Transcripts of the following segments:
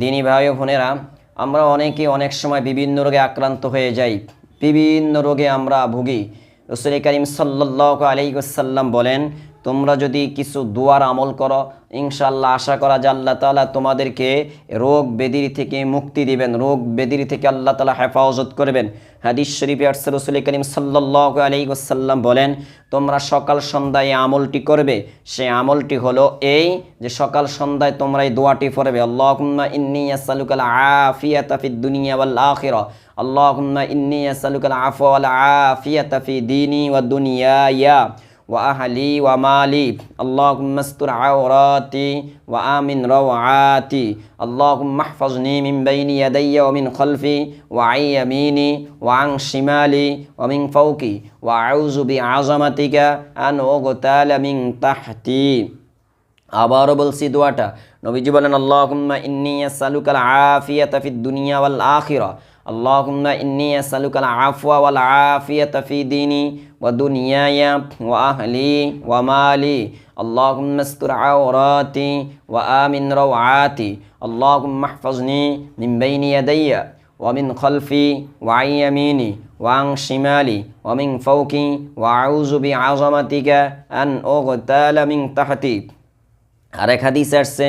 দিনী ভাই বোনেরা, আমরা অনেকে অনেক সময় বিভিন্ন রোগে আক্রান্ত হয়ে যাই। বিভিন্ন রোগে আমরা ভুগি। রসুল করিম সাল্লাহ আলাইসাল্লাম বলেন তোমরা যদি কিছু দুয়ার আমল করো ইনশাল্লাহ আশা করা যে আল্লাহ তালা তোমাদেরকে রোগ বেদির থেকে মুক্তি দিবেন। রোগ বেদির থেকে আল্লাহ তালা হেফাজত করবেন। হাদিস শরীফে আরসে করিম সাল্লাহ আলাইসাল্লাম বলেন, তোমরা সকাল সন্ধ্যায় আমলটি করবে। সেই আমলটি হলো এই যে সকাল সন্ধ্যায় তোমরা এই দোয়াটি পড়বে। আল্লাহুম্মা ইন্নী আসালুকাল আফিয়াতা দুনিয়া ওয়াল আখিরা। আল্লাহুম্মা ইন্নী আসালুকাল আফওয়া ওয়াল আফিয়াতা ফি দীনি ওয়া দুনিয়ায়া। وأهلي ومالي اللهم استر عوراتي وآمن روعاتي اللهم احفظني من بين يدي ومن خلفي وعن يميني وعن شمالي ومن فوقي وأعوذ بعظمتك أن أغتال من تحتي আবারও বলছি দোয়াটা নবীজি বলেন আল্লাহুম্মা ইন্নী আসালুকাল আফিয়াতা ফিদ দুনিয়া ওয়াল আখিরা আল্লাহুম্মা ইন্নী আসালুকাল আফওয়া ওয়াল আফিয়াতা ফি দীনি ওয়া দুনিয়ায়া ওয়া আহলি ওয়া মালি اللهم استر عوراتي وآمن روعاتي اللهم احفظني من بين يدي ومن خلفي وعن يميني وعن شمالي ومن فوقي وأعوذ بعظمتك أن أغتال من تحتي আরেক হাদিস আসছে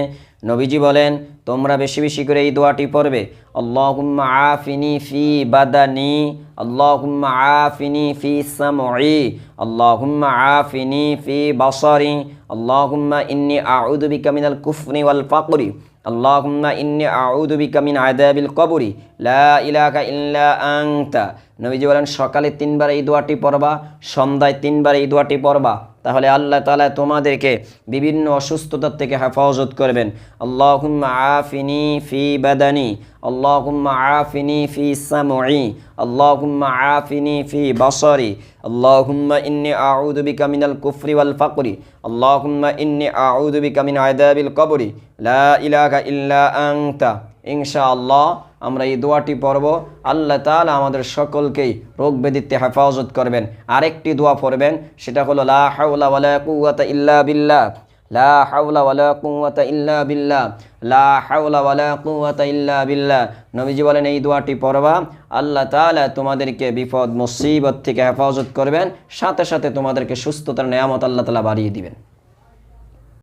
নবীজি বলেন তোমরা বেশি বেশি করে এই দোয়াটি পড়বে। আল্লাহুম্মা আফিনি ফি বাদানি, আল্লাহুম্মা আফিনি ফি সামঈ, আল্লাহুম্মা আফিনি ফি বাসারি, আল্লাহুম্মা ইন্নি আউযু বিকা মিনাল কুফরি ওয়াল ফাকরি, আল্লাহুম্মা ইন্নি আউযু বিকা মিন আযাবিল কবরি, লা ইলাহা ইল্লা আনতা। নবীজি বলেন, সকালে তিনবার এই দোয়াটি পড়বা, সন্ধ্যায় তিনবার এই দোয়াটি পড়বা। তাহলে আল্লাহ তালা তোমাদেরকে বিভিন্ন অসুস্থতার থেকে হেফাজত করবেন। আল্লাহুম্মা আফিনি ফি বাদানি, আল্লাহুম্মা আফিনি ফি সামঈ, আল্লাহুম্মা আফিনি ফি বাসারি, আল্লাহুম্মা ইন্নি আউযু বিকা মিনাল কুফরি ওয়াল ফাকরি, আল্লাহুম্মা ইন্নি আউযু বিকা মিন আযাবিল কবরি, লা ইলাহা ইল্লা আনতা। ইনশাআল্লাহ আমরা এই দোয়াটি পড়ব। আল্লাহ তালা আমাদের সকলকেই রোগ ব্যাধিতে হেফাজত করবেন। আরেকটি দোয়া পড়বেন, সেটা হলো, লা হাওলা ওয়ালা কুওয়াতা ইল্লা বিল্লাহ। লা হাওলা ওয়ালা কুওয়াতা ইল্লা বিল্লাহ। লা হাওলা ওয়ালা কুওয়াতা ইল্লা বিল্লাহ। নবীজি বলেন, এই দোয়াটি পড়বা। আল্লাহ তাআলা তোমাদেরকে বিপদ মুসিবত থেকে হেফাজত করবেন। সাথে সাথে তোমাদেরকে সুস্থতার নিয়ামত আল্লাহ তাআলা বাড়িয়ে দিবেন।